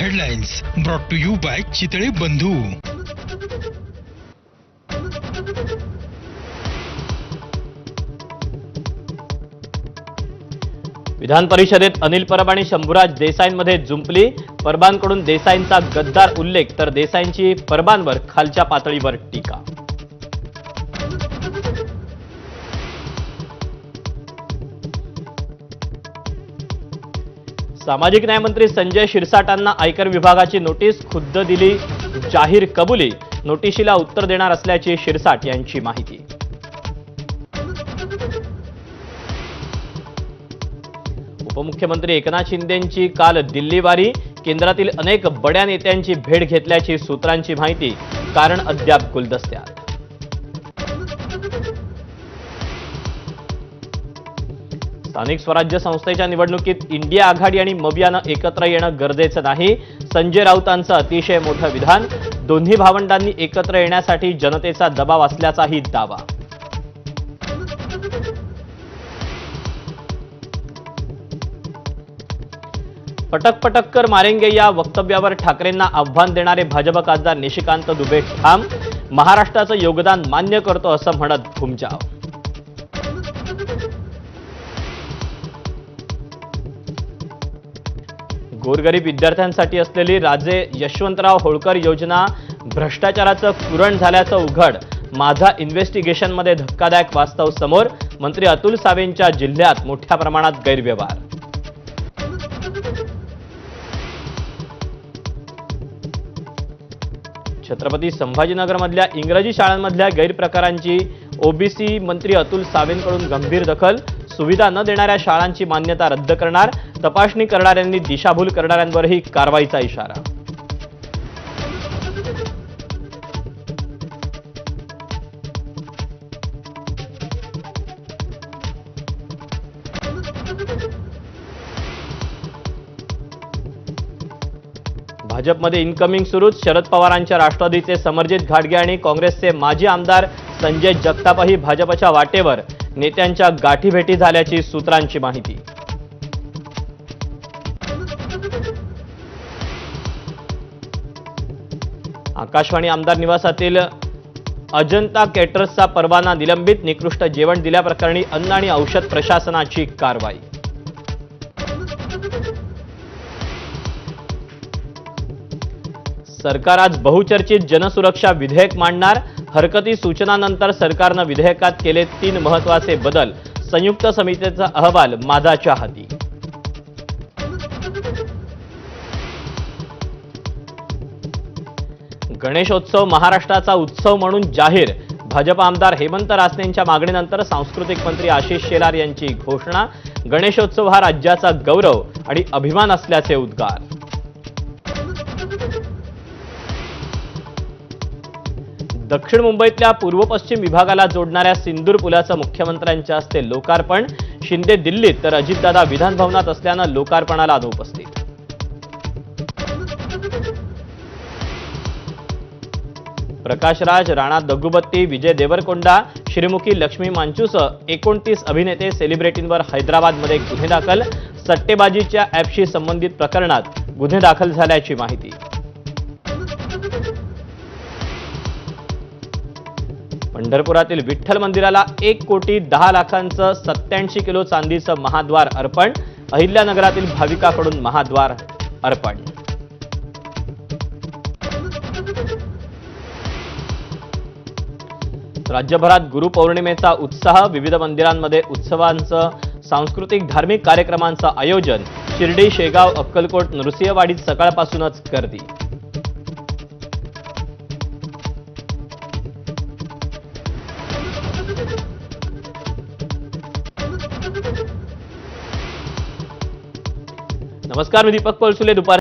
Headlines brought to you by Chitale Bandhu. विधान परिषदेत अनिल परब आणि शंभूराज देसाईंमध्ये जुंपली. परबांकडून देसाईंचा गद्दार उल्लेख तर देसाईंची परबांवर खालच्या पातळीवर टीका. सामाजिक न्यायमंत्री संजय शिरसाटांना आयकर विभागाची नोटीस खुद्द दिली जाहीर कबुली. नोटिशीला उत्तर देणार असल्याची शिरसाट यांची माहिती. उपमुख्यमंत्री एकनाथ शिंदेंची काल दिल्लीवारी. केंद्रातील अनेक बड्या नेत्यांची भेट घेतल्याची सूत्रांची माहिती. कारण अद्याप गुलदस्त्यात. स्थानिक स्वराज्य संस्थेच्या निवडणुकीत इंडिया आघाडी आणि मवियानं एकत्र येणं गरजेचं नाही. संजय राऊतांचं अतिशय मोठं विधान. दोन्ही भावंडांनी एकत्र येण्यासाठी जनतेचा दबाव असल्याचाही दावा. पटक पटक कर मारेंगे या वक्तव्यावर ठाकरेंना आव्हान देणारे भाजप खासदार निशिकांत दुबे ठाम. महाराष्ट्राचं योगदान मान्य करतो असं म्हणत घुमजाव. गोरगरीब विद्यार्थ्यांसाठी असलेली राजे यशवंतराव होळकर योजना भ्रष्टाचाराचं पुरण झाल्याचं उघड. माझा इन्व्हेस्टिगेशनमध्ये धक्कादायक वास्तव समोर. मंत्री अतुल सावेंच्या जिल्ह्यात मोठ्या प्रमाणात गैरव्यवहार. छत्रपती संभाजीनगरमधल्या इंग्रजी शाळांमधल्या गैरप्रकारांची ओबीसी मंत्री अतुल सावेंकडून गंभीर दखल. सुविधा न देणाऱ्या शाळांची मान्यता रद्द करणार तपासणी करणाऱ्यांनी दिशाभूल करणाऱ्यांवरही कारवाईचा इशारा. भाजपमध्ये इनकमिंग सुरूच. शरद पवारांच्या राष्ट्रवादीचे समरजित घाटगे आणि काँग्रेसचे माजी आमदार संजय जगतापही भाजपच्या वाटेवर. नेत्यांच्या गाठीभेटी झाल्याची सूत्रांची माहिती. आकाशवाणी आमदार निवासातील अजंता केटर्सचा परवाना निलंबित निकृष्ट जेवण दिल्याप्रकरणी अन्न आणि औषध प्रशासनाची कारवाई. सरकार आज बहुचर्चित जनसुरक्षा विधेयक मांडणार हरकती सूचनानंतर सरकारनं विधेयकात केले तीन महत्त्वाचे बदल. संयुक्त समितीचा अहवाल माझाच्या हाती. गणेशोत्सव महाराष्ट्राचा उत्सव म्हणून जाहीर. भाजप आमदार हेमंत रासनेंच्या मागणीनंतर सांस्कृतिक मंत्री आशिष शेलार यांची घोषणा. गणेशोत्सव हा राज्याचा गौरव आणि अभिमान असल्याचे उद्गार. दक्षिण मुंबईतल्या पूर्व पश्चिम विभागाला जोडणाऱ्या सिंदूर पुलाचं मुख्यमंत्र्यांच्या हस्ते लोकार्पण. शिंदे दिल्लीत तर अजितदादा विधानभवनात असल्यानं लोकार्पणाला अनुपस्थित प्रकाश राज राणा दग्गुबत्ती विजय देवरकोंडा श्रीमुखी लक्ष्मी मांचूसह एकोणतीस अभिनेते सेलिब्रिटींवर हैदराबादमध्ये गुन्हे दाखल. सट्टेबाजीच्या ॲपशी संबंधित प्रकरणात गुन्हे दाखल झाल्याची माहिती. पंढरपुरातील विठ्ठल मंदिराला एक कोटी दहा लाखांचं सत्याऐंशी किलो चांदीचं महाद्वार अर्पण अहिल्यानगरातील भाविकाकडून महाद्वार अर्पण. राज्यभरात गुरुपौर्णिमेचा उत्साह विविध मंदिरांमध्ये उत्सवांचं सांस्कृतिक धार्मिक कार्यक्रमांचं आयोजन शिर्डी शेगाव अक्कलकोट नृसिंहवाडीत सकाळपासूनच गर्दी. नमस्कार मी दीपक पळसुले. दुपार